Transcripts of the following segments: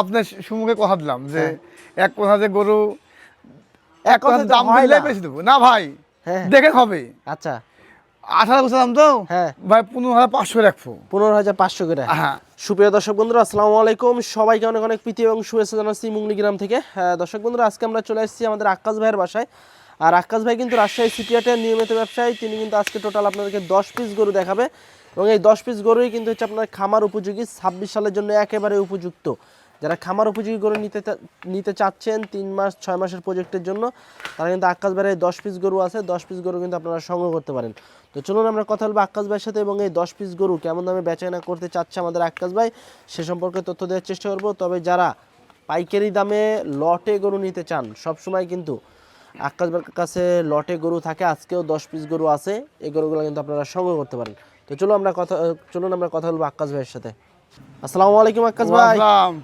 আপনার সুমুখে কথা দিলাম যে হ্যাঁ। এক কথা যে গরু এক কথা দাম না। বেশি দেবো। না ভাই হ্যাঁ। দেখে হবে। আচ্ছা। আঠারো বছর দাম তো? হ্যাঁ। ভাই পনেরো হাজার পাঁচশো রাখব। পনেরো হাজার পাঁচশো করে। সুপ্রিয় দর্শক বন্ধুরা আসসালামু আলাইকুম। সবাইকে অনেক অনেক প্রীতি এবং শুভেচ্ছা জানাচ্ছি মুঙ্গলি গ্রাম থেকে। দর্শক বন্ধুরা আজকে আমরা চলে এসেছি আমাদের আকাশ ভাইয়ের বাসায়। আর আকাশ ভাই কিন্তু রাজশাহী সিটিয়াটের নিয়মিত ব্যবসায়ী। তিনি কিন্তু আজকে টোটাল আপনাদেরকে দশ পিস গরু দেখাবে। এবং এই দশ পিস গরুই কিন্তু হচ্ছে আপনার খামার উপযোগী ছাব্বিশ সালের জন্য একেবারে উপযুক্ত। যারা খামার উপযোগী গরু নিতে নিতে চাচ্ছেন তিন মাস, ছয় মাসের প্রজেক্টের জন্য, তারা কিন্তু আকাশ ভাইয়ের দশ পিস গরু আছে, দশ পিস গরু কিন্তু আপনারা সংগ্রহ করতে পারেন। তো চলুন আমরা কথা বলব আকাশ ভাইয়ের সাথে এবং এই দশ পিস গরু কেমন দামে বেচাকেনা করতে চাচ্ছে আমাদের আকাশ ভাই, সে সম্পর্কে তথ্য দেওয়ার চেষ্টা করব। তবে যারা পাইকারি দামে লটে গরু নিতে চান সব সময় কিন্তু আকাশ ভাইয়ের কাছে লটে গরু থাকে, আজকেও দশ পিস গরু আছে, এই গরুগুলো কিন্তু আপনারা সংগ্রহ করতে পারেন। তো চলুন আমরা কথা, চলুন আমরা কথা বলব আকাশ ভাইয়ের সাথে। আসসালামু আলাইকুম আকাশ ভাই।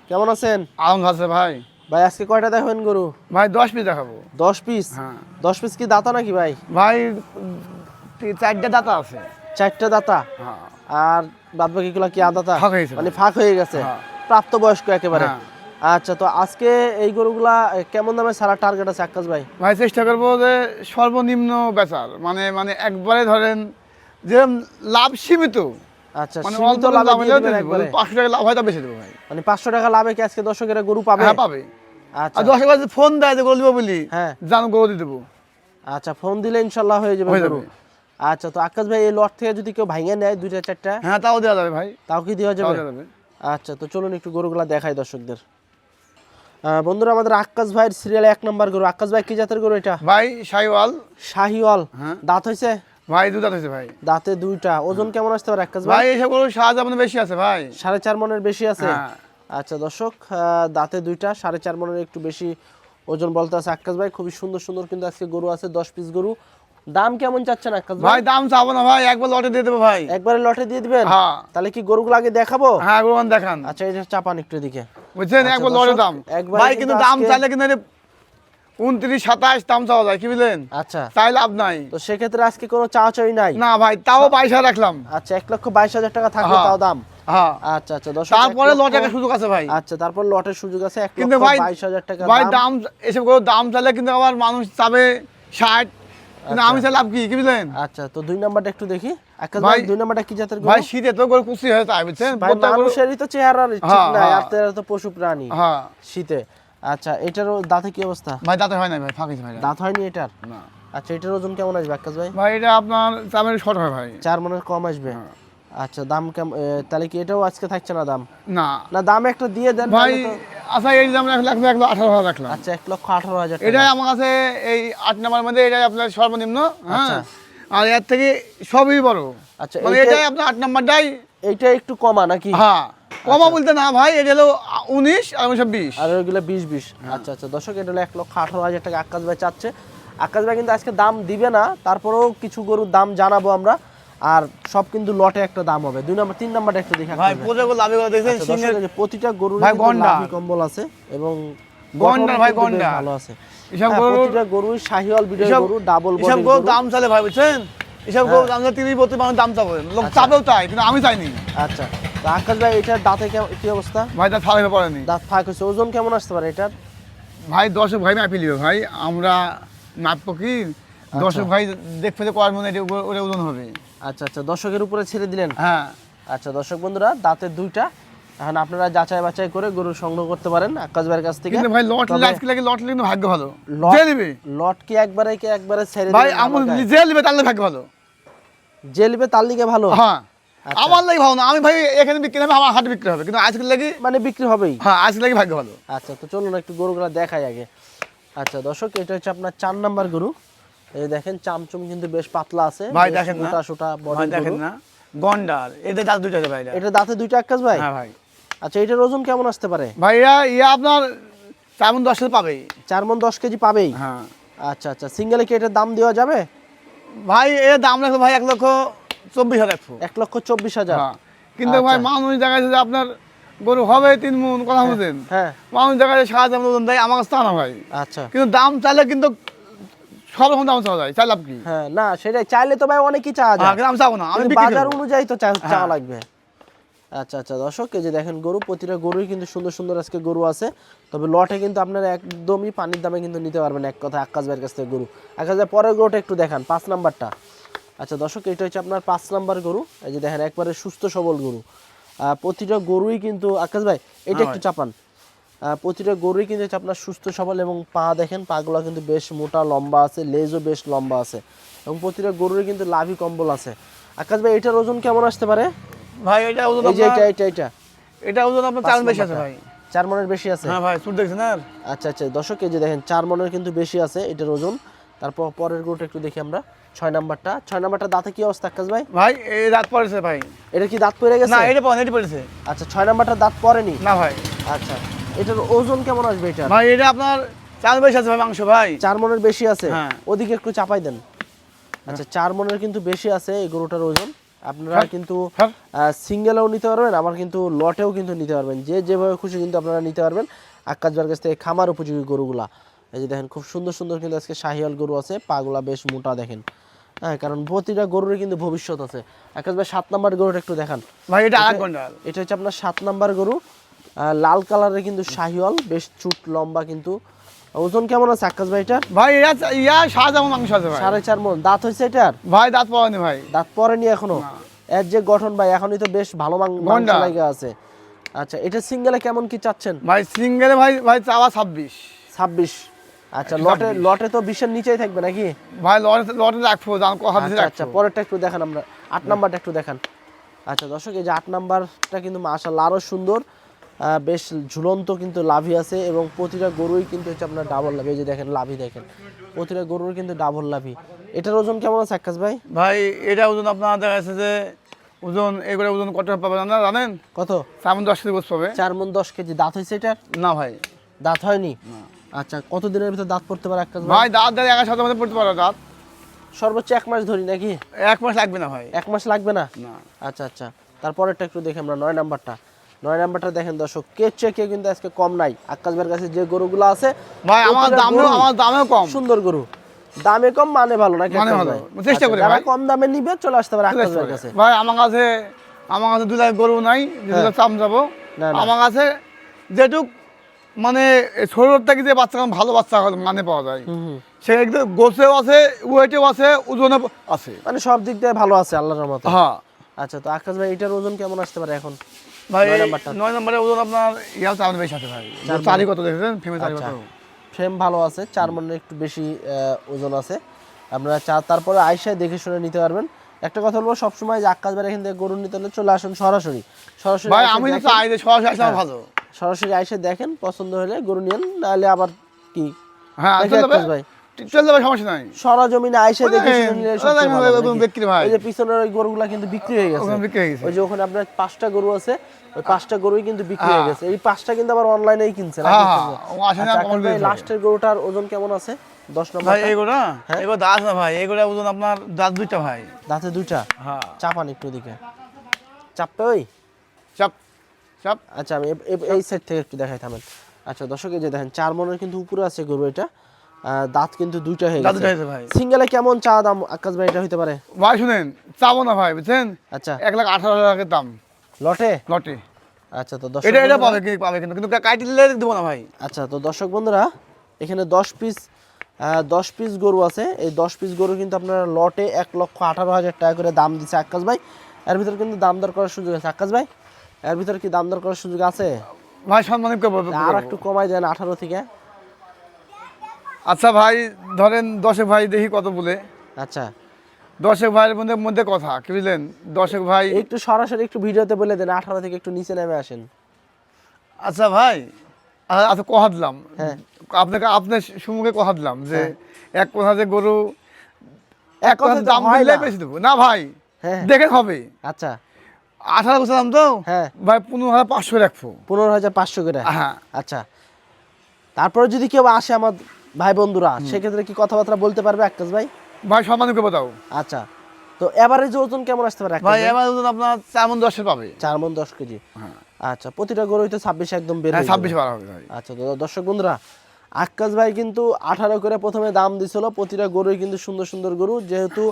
কেমন আছেন? আছে ভাই। ভাই আজকে কয়টা দেখবেন গরু? ভাই দশ পিস দেখাবো। দশ পিস? হ্যাঁ। দশ পিস কি দাতা নাকি ভাই? ভাই তি- চারটে দাতা আছে। চারটা দাতা? হ্যাঁ। আর বাদ বাকিগুলো কি আদাতা ফাঁক হয়ে গেছে। মানে ফাঁক হয়ে গেছে। হ্যাঁ। প্রাপ্তবয়স্ক একেবারে। হ্যাঁ। আচ্ছা তো আজকে এই গরুগুলা কেমন দামে সারা টার্গেট আছে আকাশ ভাই? ভাই চেষ্টা করব যে সর্বনিম্ন বেচার। মানে মানে একবারে ধরেন যে লাভ সীমিত আচ্ছা মানে অল্প লাভ হলে একবারে। পাঁচশো টাকা লাভ হয় তা বেশি দেবো ভাই। মানে পাঁচশো টাকা লাভে কি আজকে দর্শকেরা গরু পাবে? হ্যাঁ পাবে। আচ্ছা। আর দশ টাকা ফোন দেয় যে গরু দেবো বলি হ্যাঁ। জানো গরু দিয়ে দেবো। আচ্ছা ফোন দিলে ইনশাল্লাহ হয়ে যাবে গরু। আচ্ছা তো আকাশ ভাই এই লট থেকে যদি কেউ ভাঙে নেয় দুইটা চারটা? হ্যাঁ তাও দেওয়া যাবে ভাই। তাও কি দেওয়া যাবে? আচ্ছা তো চলুন একটু গরুগুলা দেখাই দর্শকদের। বন্ধুরা আমাদের আকাশ ভাইয়ের সিরিয়ালে এক নম্বর গরু। আকাশ ভাই কি জাতের গরু এটা? ভাই সাইওয়াল শাহিওয়াল। হ্যাঁ। দাঁত হয়েছে ভাই দুধ হয়েছে ভাই। দাঁতে দুইটা। ওজন কেমন আসতে পারে আকাশ ভাই? ভাই এসব গরু আপনার বেশি আছে ভাই। সাড়ে চার মনের বেশি আছে? হ্যাঁ। আচ্ছা দর্শক দাঁতে দুইটা সাড়ে চার মনের একটু বেশি ওজন বলতে আছে আকাশ ভাই। খুবই সুন্দর সুন্দর কিন্তু আজকে গরু আছে দশ পিস গরু। দাম কেমন চাচ্ছেন আকাশ ভাই ভাই? দাম চাবো না ভাই একবার লটে দিয়ে দেবো ভাই। একবারে লটে দিয়ে দিবেন? হ্যাঁ। তাহলে কি গরুগুলো আগে দেখাবো? হ্যাঁ গরু দেখান। আচ্ছা এটা চাপান একটু এদিকে। বুঝছেন আচ্ছা, একবার লটে দাম। একবারে ভাই কিন্তু দাম চাইলে কিন্তু উনত্রিশ সাতাশ দাম চাওয়া যায় কি বুঝলেন? আচ্ছা। তাই লাভ নাই। তো সেক্ষেত্রে আজকে কোনো চাই নাই? না ভাই তাও পয়সা রাখলাম। আচ্ছা এক লক্ষ বাইশ হাজার টাকা থাকবে হ্যাঁ। তাও দাম? হ্যাঁ। আচ্ছা আচ্ছা তারপরে লটে একটা সুযোগ আছে ভাই। আচ্ছা তারপর লটের সুযোগ আছে কিন্তু ভাই বাইশ হাজার টাকা ভাই দাম। এসব গরু দাম চাইলে কিন্তু আবার মানুষ চাবে ষাট। কিন্তু আমি চাই লাভ কি কি বুঝলেন? আচ্ছা তো দুই নাম্বারটা একটু দেখি। ভাই দুই নাম্বারটা কি জাতের ভাই শীতে তো গরু কুচি হয়ে যায় বুঝছেন? মানুষেরই তো চেহারার ঠিক হ্যাঁ, নাই। আর তো তো পশু প্রাণী। হ্যাঁ। শীতে। আচ্ছা এটারও দাঁতে কি অবস্থা? ভাই দাঁতে হয় না ভাই ফাঁকিছে ভাই দাঁত হয়নি এটার? না। আচ্ছা এটার ওজন কেমন আসবে আকাশ ভাই? ভাই এটা আপনার চামের শর্ট হয় ভাই। চার মনের কম আসবে? আচ্ছা দাম কেমন তাহলে কি এটাও আজকে থাকছে না দাম? না। না দাম একটা দিয়ে দেন ভাই আচ্ছা এই দাম এক লাখ আঠারো হাজার রাখলাম। আচ্ছা এক লক্ষ আঠারো হাজার এটাই আমার কাছে এই আট নাম্বার মধ্যে এটাই আপনার সর্বনিম্ন হ্যাঁ? আচ্ছা। আর এর থেকে সবই বড়। আচ্ছা, মানে এটাই আপনার আট নাম্বারটাই। এইটা একটু কমা নাকি? হ্যাঁ। কমা বলতে না ভাই এটা হলো উনিশ আর উনিশশো বিশ। আর ওইগুলো বিশ বিশ। আচ্ছা আচ্ছা। দর্শক এটা হলো এক লক্ষ আঠারো হাজার টাকা আকাশ ভাই চাচ্ছে। আকাশ ভাই কিন্তু আজকে দাম দিবে না তারপরেও কিছু গরুর দাম জানাব আমরা। আর সব কিন্তু লটে একটা দাম হবে। দুই নম্বর তিন নাম্বারটা একটু দেখি ভাই। প্রজাগুলো লাভে দেখছেন আচ্ছা, সিংহের প্রতিটা গরুর ভাই গন্ডার। কম্বল আছে এবং গন্ডার গঠনও ভাই গন্ডার। ভালো আছে। এসব হ্যাঁ, গরুর- প্রতিটা গরুই শাহিওয়াল বিডের গরু ডাবল এসব গরু। দাম চালে ভাই বুঝছেন? এসব গরু দাম চালে তিরিশ বত্রিশ মানুষ দাম চাবে। লোক আচ্ছা। চাপেও চাই কিন্তু আমি চাইনি। আচ্ছা। আকাশ ভাই এটার দাঁতে কি অবস্থা? ভাই তার ফাঁকা পড়েনি। দাঁত ফাঁক হয়েছে ওজন কেমন আসতে পারে এটার? ভাই দর্শক ভাই মাপি লিবে ভাই। আমরা মাপবো কি? আচ্ছা। দর্শক ভাই দেখতে যে মনে এটা ওজন হবে। আচ্ছা আচ্ছা দর্শকের উপরে ছেড়ে দিলেন? হ্যাঁ। আচ্ছা দর্শক বন্ধুরা দাঁতের দুইটা। এখন আপনারা যাচাই বাছাই করে গরু সংগ্রহ করতে পারেন আকাশ ভাইয়ের কাছ থেকে। কিন্তু ভাই লট আজকে লাগে লট কিন্তু ভাগ্য ভালো। লট- নিবে। লট কি একবারে কি একবারে ছেড়ে ভাই আমার যে নিবে তাহলে ভাগ্য ভালো। যে নিবে তার লিগে ভালো? হ্যাঁ। আমার লাগে ভালো না আমি ভাই এখানে বিক্রি হবে আমার হাটে বিক্রি হবে কিন্তু আজকে লাগে মানে বিক্রি হবেই। হ্যাঁ আজকে লাগে ভাগ্য ভালো। আচ্ছা তো চলুন একটু গরুগুলো দেখাই আগে। আচ্ছা দর্শক এটা হচ্ছে আপনার চার নাম্বার গরু। এই দেখেন চামচুম কিন্তু বেশ পাতলা আছে ভাই দেখেন না। সোটা বড় ভাই দেখেন না। গন্ডার এদের দাঁত দুইটা আছে ভাই এটা। এটা দাঁতে দুইটা আকাশ ভাই? হ্যাঁ ভাই। আচ্ছা এটার ওজন কেমন আসতে পারে? ভাইয়া ইয়া আপনার তেমন দশ হাজার পাবে চার মন দশ কেজি পাবেই? হ্যাঁ। আচ্ছা আচ্ছা সিঙ্গেলে কি এটার দাম দেওয়া যাবে? ভাই এর দাম রাখল ভাই এক লক্ষ চব্বিশ হাজার এক লক্ষ চব্বিশ হাজার। হ্যাঁ। কিন্তু ভাই আচ্ছা। মানুষ আপনার গরু হবে তিন মন কথা বুঝেন? হ্যাঁ। মানুষ জায়গায় সাত হাজার ওজন দেয় আমার কাছে তা না ভাই। আচ্ছা। কিন্তু দাম চাইলে কিন্তু সব রকম দাম চাওয়া যায় চাই লাভ কি? হ্যাঁ না সেটাই চাইলে তো ভাই অনেকই চাওয়া যায়। কিন্তু চাবো না আমি বাজার অনুযায়ী তো চাওয়া। লাগবে। আচ্ছা আচ্ছা দর্শক এই যে দেখেন গরু প্রতিটা গরুই কিন্তু সুন্দর সুন্দর আজকে গরু আছে। তবে লটে কিন্তু আপনারা একদমই পানির দামে কিন্তু নিতে পারবেন এক কথা আকাশ ভাইয়ের কাছ থেকে গরু। আকাশ ভাই পরের গরুটা একটু দেখান পাঁচ নাম্বারটা। আচ্ছা দর্শক এটা হচ্ছে আপনার পাঁচ নাম্বার গরু। এই যে দেখেন একবারে সুস্থ সবল গরু। প্রতিটা গরুই কিন্তু আকাশ ভাই এটা একটু চাপান। প্রতিটা গরুই কিন্তু হচ্ছে আপনার সুস্থ সবল এবং পা দেখেন পাগুলো কিন্তু বেশ মোটা লম্বা আছে লেজও বেশ লম্বা আছে। এবং প্রতিটা গরুরই কিন্তু লাভি কম্বল আছে। আকাশ ভাই এটার ওজন কেমন আসতে পারে? ভাই এটা ওজন এই যে এটা এটা এটা। এটা ওজন আপনার চার বেশি আছে ভাই। চার মনের বেশি আছে? হ্যাঁ ভাই সুট দেখছেন আর? আচ্ছা আচ্ছা দর্শক এই যে দেখেন চার মনের কিন্তু বেশি আছে এটার ওজন। তারপর পরের গরুটা একটু দেখি আমরা। ছয় নাম্বারটা। ছয় নাম্বারটা দাঁতে কি অবস্থা আকাশ ভাই? ভাই এই রাত পড়েছে ভাই। এটা কি দাঁত পড়ে গেছে? না এটা পড়ে এটা পড়েছে। আচ্ছা ছয় নাম্বারটা দাঁত পড়েনি? না ভাই। আচ্ছা এটার ওজন কেমন আসবে এটা ভাই এটা আপনার চার বেশি আছে ভাই মাংস ভাই। চার মনের বেশি আছে? হ্যাঁ। ওদিকে একটু চাপাই দেন। আচ্ছা চার মনের কিন্তু বেশি আছে এই গরুটার ওজন। আপনারা হ্যাঁ, কিন্তু হ্যাঁ। সিঙ্গেলও নিতে পারবেন আবার কিন্তু লটেও কিন্তু নিতে পারবেন। যে যেভাবে খুশি কিন্তু আপনারা নিতে পারবেন। আকাশ বার কাছ থেকে খামার উপযোগী গরুগুলা। এই যে দেখেন খুব সুন্দর সুন্দর কিন্তু আজকে শাহিয়াল গরু আছে পাগুলা বেশ মোটা দেখেন। হ্যাঁ কারণ প্রতিটা গরুরই কিন্তু ভবিষ্যৎ আছে। আকাশ ভাই সাত নাম্বার গরুটা একটু দেখান। ভাই এটা এটা হচ্ছে আপনার সাত নাম্বার গরু। লাল কালারের কিন্তু শাহিওয়াল বেশ চুট লম্বা কিন্তু। ওজন কেমন আছে আকাশ ভাই এটা ভাই ইয়া সাজামন মাংস আছে ভাই। সাড়ে চার মন। দাঁত হয়েছে এটার? ভাই দাঁত পড়েনি ভাই। দাঁত পরেনি এখনও? এর যে গঠন ভাই এখনই তো বেশ ভালো মাংস। লাগা আছে। আচ্ছা এটা সিঙ্গেলে কেমন কি চাচ্ছেন? ভাই সিঙ্গেলে ভাই ভাই চাওয়া ছাব্বিশ। ছাব্বিশ। আচ্ছা লটে লটে তো বিশের নিচেই থাকবে নাকি? ভাই লটে লটে রাখব দাম কথা দিতে আচ্ছা আচ্ছা পরেরটা একটু দেখান আমরা। আট নাম্বারটা একটু দেখান। আচ্ছা দর্শক এই যে আট নাম্বারটা কিন্তু মাশাল্লাহ আরও সুন্দর। বেশ ঝুলন্ত কিন্তু লাভি আছে এবং প্রতিটা গরুই কিন্তু হচ্ছে আপনার ডাবল লাভি। এই যে দেখেন লাভি দেখেন। প্রতিটা গরুর কিন্তু ডাবল লাভি। এটার ওজন কেমন আছে আকাশ ভাই? ভাই এটা ওজন আপনার দেখা যাচ্ছে যে ওজন এগুলো ওজন কত পাবে না জানেন? কত? সামন দশ কেজি গোছ পাবে। চার মন দশ কেজি। দাঁত হয়েছে এটা না ভাই। দাঁত হয়নি? আচ্ছা কত দিনের ভিতর দাঁত পড়তে পারে আকাশ ভাই ভাই দাঁত দাঁত এক সাথে মধ্যে পড়তে পারো দাঁত। সর্বোচ্চ এক মাস ধরি নাকি? এক মাস লাগবে না ভাই। এক মাস লাগবে না? না। আচ্ছা আচ্ছা। তারপরেরটা একটু দেখি আমরা নয় নাম্বারটা। নয় নাম্বারটা দেখেন দর্শক কে চেকে কিন্তু আজকে কম নাই। আকাশ ভাইয়ের কাছে যে গরুগুলো আছে ভাই আমার দামেও আমার দামেও কম। সুন্দর গরু। দামে কম মানে ভালো নাকি মানে ভালো। চেষ্টা করি আচ্ছা, যারা ভাই। কম দামে নিবে চলে আসতে পারে আকাশ ভাইয়ের কাছে। ভাই আমার কাছে আমার কাছে গরু নাই যে লাখ চাম যাব না, না। আমার কাছে যেটুক মানে শরীর থেকে যে বাচ্চা ভালো বাচ্চা মানে পাওয়া যায়। সে একদম গোছেও আছে ওয়েটেও আছে ওজনে আছে। মানে সব দিক দিয়ে ভালো আছে আল্লাহর মতো হ্যাঁ। আচ্ছা তো আকাশ ভাই এটার ওজন কেমন আসতে পারে এখন? ভাই নয় নম্বরে ওজন আপনার চার বেশি আছে ভাই। চারি কত দেখেছেন? ফেমে চারি কত? আচ্ছা। ফ্রেম ভালো আছে চার মনের একটু বেশি ওজন আছে। আপনারা চা তারপরে আইসায় দেখে শুনে নিতে পারবেন। একটা কথা বলব সবসময় যে আকাশ বাড়ি এখান থেকে গরু নিতে হলে চলে আসুন সরাসরি। সরাসরি ভাই আমি তো। সরাসরি আসলে হ্যাঁ। ভালো। সরাসরি আইসে দেখেন পছন্দ হলে গরু নিয়েন নাহলে আবার কি? হ্যাঁ ভাই। সমস্যা নাই। সরজমিনে আইসে দেখে? বিক্রি যে পিছনের ওই গরুগুলা কিন্তু বিক্রি হয়ে গেছে। বিক্রি হয়ে গেছে। ওই যে ওখানে আপনার পাঁচটা গরু আছে ওই পাঁচটা গরুই কিন্তু বিক্রি হয়ে হ্যাঁ। গেছে। এই পাঁচটা কিন্তু আবার অনলাইনেই কিনছে। হ্যাঁ, হ্যাঁ, কমল দিয়েছে। লাস্টের গরুটার ওজন কেমন আছে? দশ নম্বর ভাই এগুলো হ্যাঁ। এগুলো দাঁত না ভাই? এগুলো ওজন আপনার দাঁত দুইটা ভাই। দাঁতে দুইটা? হ্যাঁ। চাপান একটু দিকে চাপবে ওই? চাপ চাপ আচ্ছা আমি এই সাইড থেকে একটু দেখাই থামেন। আচ্ছা দর্শক এই যে দেখেন চার মনের কিন্তু উপরে আছে গরু এটা। দাঁত কিন্তু দুইটা হয়ে গেছে। ভাই। সিঙ্গেলে কেমন চা দাম আকাশ ভাই এটা হইতে পারে? ভাই শুনেন চাবো না ভাই বুঝছেন? আচ্ছা। এক লাখ আঠারো হাজার দাম। লটে? লটে। আচ্ছা তো দর্শক এটা এটা পাবে কি পাবে কিন্তু কিন্তু কাটি দিলে দেবো না ভাই। আচ্ছা তো দর্শক বন্ধুরা এখানে দশ পিস দশ পিস গরু আছে। এই দশ পিস গরু কিন্তু আপনারা লটে এক লক্ষ আঠারো হাজার টাকা করে দাম দিচ্ছে আকাশ ভাই। এর ভিতরে কিন্তু দাম দর করার সুযোগ আছে। আকাশ ভাই? এর ভিতরে কি দাম দর করার সুযোগ আছে? ভাই সম্মানিত করব আর একটু কমাই দেন আঠারো থেকে। আচ্ছা ভাই ধরেন দশেক ভাই দেখি কত বলে। আচ্ছা। দশেক ভাইয়ের মধ্যে মধ্যে কথা কি বুঝলেন? দশেক ভাই একটু সরাসরি একটু ভিডিওতে বলে দেন আঠারো থেকে একটু নিচে নেমে আসেন। আচ্ছা ভাই আচ্ছা কথা দিলাম। হ্যাঁ। আপনাকে আপনার সুমুখে কথা দিলাম যে এক কথা যে গরু এক কথা দাম। বেশি দেবো। না ভাই হ্যাঁ। দেখেন হবে। আচ্ছা। আঠারো বছর দাম তো? হ্যাঁ। ভাই পনেরো হাজার পাঁচশো রাখব। পনেরো হাজার পাঁচশো করে? হ্যাঁ। আচ্ছা। তারপরে যদি কেউ আসে আমার ভাই বন্ধুরা সেক্ষেত্রে কি কথাবার্তা বলতে পারবে আকাশ ভাই? ভাই সম্মানিত করব আচ্ছা। তো এভারেজ ওজন কেমন আসতে পারে ভাই ভাই? ওজন আপনার চার মন দশের পাবে। চার মন দশ কেজি। আচ্ছা প্রতিটা গরুই তো ছাব্বিশ একদম বের হ্যাঁ ছাব্বিশ যাবে। হবে ভাই। আচ্ছা তো দর্শক বন্ধুরা আক্কাস ভাই কিন্তু আঠারো করে প্রথমে দাম দিছিল প্রতিটা গরুই কিন্তু সুন্দর সুন্দর গরু। যেহেতু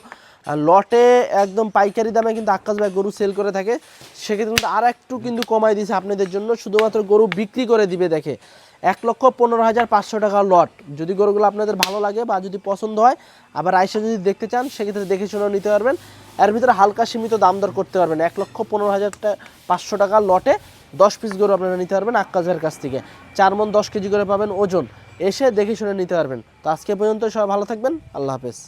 লটে একদম পাইকারি দামে কিন্তু আকাশ ভাই গরু সেল করে থাকে। সেক্ষেত্রে কিন্তু আর একটু কিন্তু কমাই দিয়েছে আপনাদের জন্য। শুধুমাত্র গরু বিক্রি করে দিবে দেখে। এক লক্ষ পনেরো হাজার পাঁচশো টাকা লট। যদি গরুগুলো আপনাদের ভালো লাগে বা যদি পছন্দ হয়, আবার আইসা যদি দেখতে চান, সেক্ষেত্রে দেখে শুনেও নিতে পারবেন। এর ভিতরে হালকা সীমিত দাম দর করতে পারবেন। এক লক্ষ পনেরো হাজার পাঁচশো টাকা লটে দশ পিস গরু আপনারা নিতে পারবেন আক্কাস ভাইয়ের কাছ থেকে। চার মন দশ কেজি করে পাবেন ওজন। এসে দেখে শুনে নিতে পারবেন। তো আজকে পর্যন্ত সবাই ভালো থাকবেন। আল্লাহ হাফেজ।